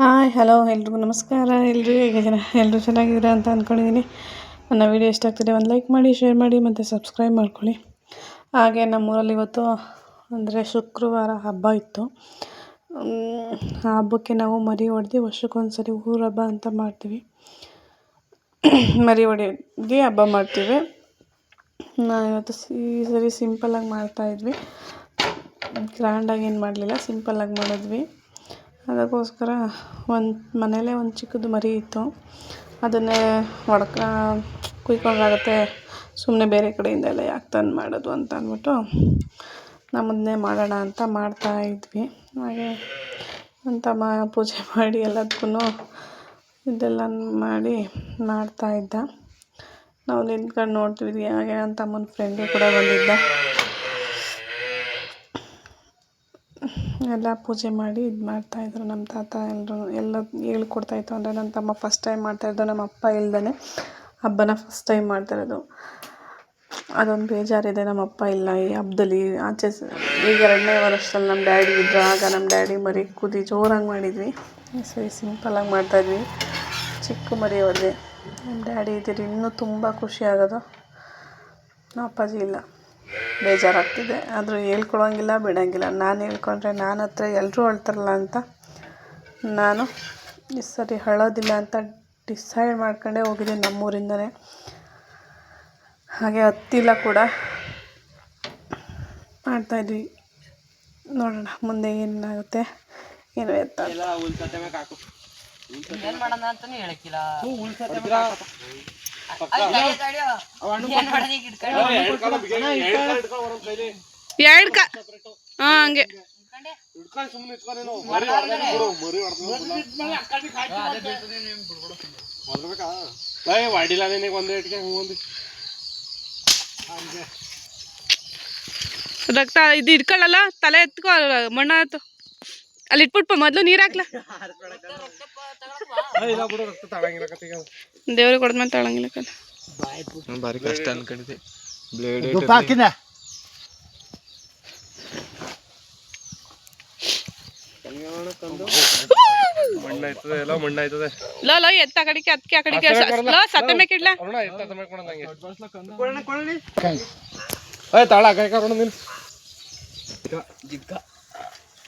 Hi, hello, ಎಲ್ರಿಗೂ ನಮಸ್ಕಾರ. ಎಲ್ಲರೂ ಹೇಗೆ ಜನ ಎಲ್ಲರೂ ಚೆನ್ನಾಗಿದ್ದೀರಾ ಅಂತ ಅಂದ್ಕೊಂಡಿದ್ದೀನಿ ನನ್ನ ವೀಡಿಯೋ ಇಷ್ಟ ಆಗ್ತಿದೆ ಒಂದು ಲೈಕ್ ಮಾಡಿ, ಶೇರ್ ಮಾಡಿ ಮತ್ತು ಸಬ್ಸ್ಕ್ರೈಬ್ ಮಾಡ್ಕೊಳ್ಳಿ. ಹಾಗೆ ನಮ್ಮೂರಲ್ಲಿ ಇವತ್ತು ಅಂದರೆ ಶುಕ್ರವಾರ ಹಬ್ಬ ಇತ್ತು. ಆ ಹಬ್ಬಕ್ಕೆ ನಾವು ಮರಿ ಹೊಡೆದು ವರ್ಷಕ್ಕೊಂದು ಸರಿ ಊರ ಹಬ್ಬ ಅಂತ ಮಾಡ್ತೀವಿ. ಮರಿ ಹೊಡೆದು ಹಬ್ಬ ಮಾಡ್ತೀವಿ. ಇವತ್ತು ಈ ಸರಿ ಸಿಂಪಲ್ಲಾಗಿ ಮಾಡ್ತಾಯಿದ್ವಿ ಗ್ರ್ಯಾಂಡಾಗಿ ಏನು ಮಾಡಲಿಲ್ಲ ಸಿಂಪಲ್ಲಾಗಿ ಮಾಡಿದ್ವಿ. ಅದಕ್ಕೋಸ್ಕರ ಒಂದು ಮನೆಯಲ್ಲೇ ಒಂದು ಚಿಕ್ಕದು ಮರಿ ಇತ್ತು. ಅದನ್ನೇ ಹೊಡ್ಕ ಕುಯ್ಕೊಂಡಾಗುತ್ತೆ ಸುಮ್ಮನೆ ಬೇರೆ ಕಡೆಯಿಂದ ಎಲ್ಲ ಯಾಕೆ ತಂದು ಮಾಡೋದು ಅಂತ ಅಂದ್ಬಿಟ್ಟು ನಮ್ಮದನ್ನೇ ಮಾಡೋಣ ಅಂತ ಮಾಡ್ತಾ ಇದ್ವಿ. ಹಾಗೆ ಅಂತ ಮಾ ಪೂಜೆ ಮಾಡಿ ಎಲ್ಲದಕ್ಕೂ ಇದೆಲ್ಲ ಮಾಡಿ ಮಾಡ್ತಾ ಇದ್ದ. ನಾವು ನಿಂತ್ಕೊಂಡು ನೋಡ್ತಿದ್ವಿ. ಹಾಗೆ ನನ್ನ ತಮ್ಮನ ಫ್ರೆಂಡು ಕೂಡ ಬಂದಿದ್ದ. ಎಲ್ಲ ಪೂಜೆ ಮಾಡಿ ಇದು ಮಾಡ್ತಾಯಿದ್ರು ನಮ್ಮ ತಾತ ಎಲ್ಲರೂ ಎಲ್ಲ ಹೇಳ್ಕೊಡ್ತಾಯಿತ್ತು ಅಂದರೆ ನನ್ನ ತಮ್ಮ ಫಸ್ಟ್ ಟೈಮ್ ಮಾಡ್ತಾಯಿದ್ದು ನಮ್ಮ ಅಪ್ಪ ಇಲ್ದೇ ಹಬ್ಬನ ಫಸ್ಟ್ ಟೈಮ್ ಮಾಡ್ತಾಯಿರೋದು ಅದೊಂದು ಬೇಜಾರಿದೆ. ನಮ್ಮ ಅಪ್ಪ ಇಲ್ಲ ಈ ಹಬ್ಬದಲ್ಲಿ. ಆಚೆ ಈಗ ಎರಡನೇ ವರ್ಷದಲ್ಲಿ ನಮ್ಮ ಡ್ಯಾಡಿ ಇದ್ದರು ಆಗ ನಮ್ಮ ಡ್ಯಾಡಿ ಮರಿ ಕುದಿ ಜೋರಾಗಿ ಮಾಡಿದ್ವಿ. ಸರಿ ಸಿಂಪಲ್ಲಾಗಿ ಮಾಡ್ತಾಯಿದ್ವಿ ಚಿಕ್ಕ ಮರಿ ನಮ್ಮ ಡ್ಯಾಡಿ ಇದ್ದೀರಿ ಇನ್ನೂ ತುಂಬ ಖುಷಿ ಆಗೋದು. ನಮ್ಮ ಅಪ್ಪಾಜಿ ಇಲ್ಲ. ಬೇಜಾರಾಗ್ತಿದೆ. ಆದರೂ ಹೇಳ್ಕೊಳಂಗಿಲ್ಲ ಬಿಡೋಂಗಿಲ್ಲ. ನಾನು ಹೇಳ್ಕೊಂಡ್ರೆ ನಾನು ಹತ್ರ ಎಲ್ಲರೂ ಅಳ್ತಾರಲ್ಲ ಅಂತ ನಾನು ಈ ಸರಿ ಅಳೋದಿಲ್ಲ ಅಂತ ಡಿಸೈಡ್ ಮಾಡ್ಕೊಂಡೇ ಹೋಗಿದ್ದೀನಿ ನಮ್ಮೂರಿಂದನೇ. ಹಾಗೆ ಹತ್ತಿಲ್ಲ ಕೂಡ. ಮಾಡ್ತಾಯಿದ್ವಿ ನೋಡೋಣ ಮುಂದೆ ಏನಾಗುತ್ತೆ. ಏನು ಎತ್ತ ಏನ್ ಮಾಡೋಣ ಅಂತಾನೆ ಹೇಳಕ್ಕಿಲ್ಲ. ಎರಡು ಕ ಹಾಂ ಹಂಗೆ. ಒಂದೇ ರಕ್ತ ಇದು ಇಟ್ಕೊಳ್ಳಲ್ಲ ತಲೆ ಎತ್ಕೋ ಮಣ್ಣು ಆಯ್ತು ಅಲ್ಲಿ ಇಟ್ಬಿಟ್ಪ ಮೊದಲು ನೀರು ಹಾಕ್ಲ. ದೇವ್ರಿಗೆ ರಕ್ತ ತಳಂಗಿಲ್ಲ ಬಾರಿ ಕಷ್ಟ ಅನ್ಕೊಂಡಿದ್ದೆ. ಬ್ಲೇಡ್ ಮಣ್ಣ ಆಯ್ತದೆ ಎಲ್ಲ ಮಣ್ಣ ಆಯ್ತದೆ. ಲೋ ಲೋ ಎತ್ತ ಕಡಿಕೆ ಅದಕ್ಕೆ ಆ ಕಡೆಗೆ. ಲೋ ಸತ್ತ ನಂಗೆ. ಏ ತಾಳ ಕೈ ಕರೋಣ ನೀನು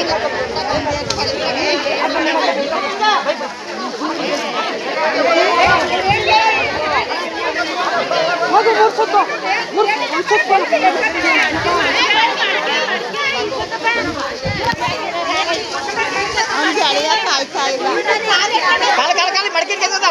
ಬಾ ಅಂದೆ. ಯಾರ್ನ ಲೋ ಅಪ್ಪ ಅಲ್ಲಿ ಪೂಜೆ ಮಾಡ್ತಿದ್ದೆ ಕಳ್ಳ ಮಗ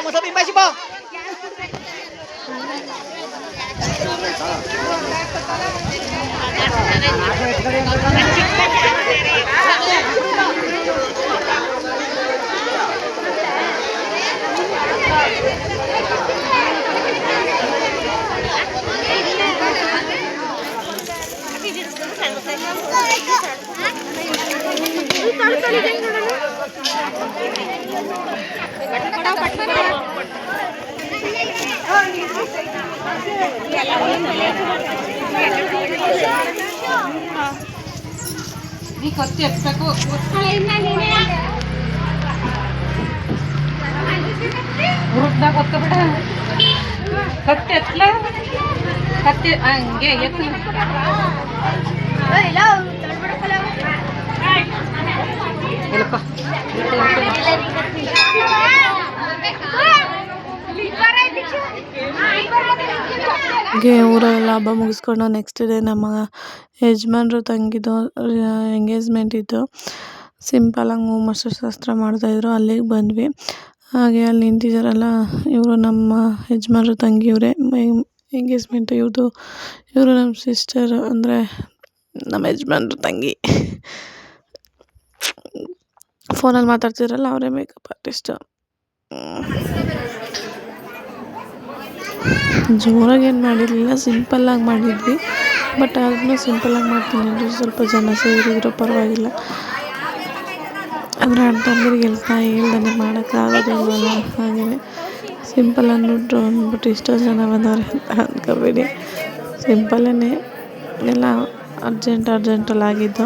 ನೀ ಕತ್ತಿ ಎತ್ತಬೇಕು ಹುರುಪ್ದಾಗ ಹೊತ್ಕೊಬಿಡ ಕತ್ತಿ ಎತ್ತಲ ಕತ್ತಿ ಹಂಗೆ ಎತ್ತು ಎಲ್ಲಪ್ಪ ಹಾಗೆ ಊರಲ್ಲೆಲ್ಲ ಹಬ್ಬ ಮುಗಿಸ್ಕೊಂಡು ನೆಕ್ಸ್ಟ್ ಡೇ ನಮ್ಮ ಯಜಮಾನ್ರು ತಂಗಿದು ಎಂಗೇಜ್ಮೆಂಟ್ ಇತ್ತು. ಸಿಂಪಲಾಗಿ ಹೂ ಮೊಸರು ಶಾಸ್ತ್ರ ಮಾಡ್ತಾಯಿದ್ರು ಅಲ್ಲಿಗೆ ಬಂದ್ವಿ. ಹಾಗೆ ಅಲ್ಲಿ ನಿಂತಿದ್ದಾರಲ್ಲ ಇವರು ನಮ್ಮ ಯಜಮಾನ್ರು ತಂಗಿಯವರೇ ಎಂಗೇಜ್ಮೆಂಟ್ ಇವ್ರದ್ದು ಇವರು ನಮ್ಮ ಸಿಸ್ಟರ್ ಅಂದರೆ ನಮ್ಮ ಯಜಮಾನ್ರು ತಂಗಿ. ಫೋನಲ್ಲಿ ಮಾತಾಡ್ತಿದ್ರಲ್ಲ ಅವರೇ ಮೇಕಪ್ ಆರ್ಟಿಸ್ಟು ಜೋರಾಗೇನು ಮಾಡಿರಲಿಲ್ಲ ಸಿಂಪಲ್ಲಾಗಿ ಮಾಡಿದ್ವಿ. ಬಟ್ ಅದನ್ನು ಸಿಂಪಲ್ಲಾಗಿ ಮಾಡ್ತೀನಿ ಅಂದರೆ ಸ್ವಲ್ಪ ಜನ ಸೇರಿದ್ರು, ಪರವಾಗಿಲ್ಲ. ಅಂದರೆ ಅಣ್ಣಂದಿರಿಗೆ ಹೇಳ್ತಾ ಹೇಳ್ದಂಗೆ ಮಾಡೋಕ್ಕಾಗೋದಿಲ್ವಲ್ಲ ಹಾಗೆಯೇ ಸಿಂಪಲ್ ಅಂದ್ಬಿಟ್ಟು ಅಂದ್ಬಿಟ್ಟು ಇಷ್ಟೋ ಜನ ಬಂದವ್ರೆ ಅಂತ ಅಂದ್ಕೋಬೇಡಿ ಸಿಂಪಲ್ಲೇ ಎಲ್ಲ ಅರ್ಜೆಂಟ್ ಅರ್ಜೆಂಟಲ್ಲಿ ಆಗಿದ್ದು.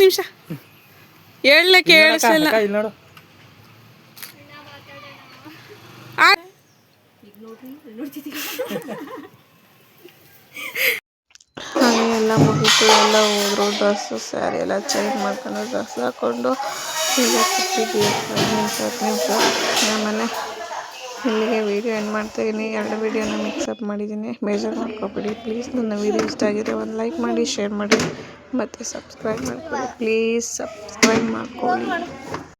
ನಿಮಿಷ. ಹೇಳಲೆ ಕೇಳಿಸಲ್ಲ ಇಲ್ಲಿ ನೋಡು ಹಾಗೆ ಎಲ್ಲ ಮುಗೀತು, ಎಲ್ಲ ಹೋದ್ರು ಡ್ರೆಸ್ಸು ಸ್ಯಾರಿ ಎಲ್ಲ ಚೇಂಜ್ ಮಾಡ್ಕೊಂಡು ಡ್ರೆಸ್ ಹಾಕ್ಕೊಂಡು ಈಗ ಕೂತಿದ್ವಿ. ನಿಮಿಷ, ಹತ್ತು ನಿಮಿಷ. ಆಮೇಲೆ ಇಲ್ಲಿಗೆ ವೀಡಿಯೋ ಎಂಡ್ ಮಾಡ್ತಾಯಿದ್ದೀನಿ ಎರಡು ವೀಡಿಯೋನ ಮಿಕ್ಸಪ್ ಮಾಡಿದ್ದೀನಿ. ಬೇಜಾರು ಮಾಡ್ಕೊಬೇಡಿ ಪ್ಲೀಸ್ ನನ್ನ ವೀಡಿಯೋ ಇಷ್ಟ ಆಗಿದೆ ಒಂದು ಲೈಕ್ ಮಾಡಿ ಶೇರ್ ಮಾಡಿ. ಮತ್ತು ಸಬ್ಸ್ಕ್ರೈಬ್ ಮಾಡ್ಕೊಳ್ಳಿ. ಪ್ಲೀಸ್ ಸಬ್ಸ್ಕ್ರೈಬ್ ಮಾಡ್ಕೊಳ್ಳಿ.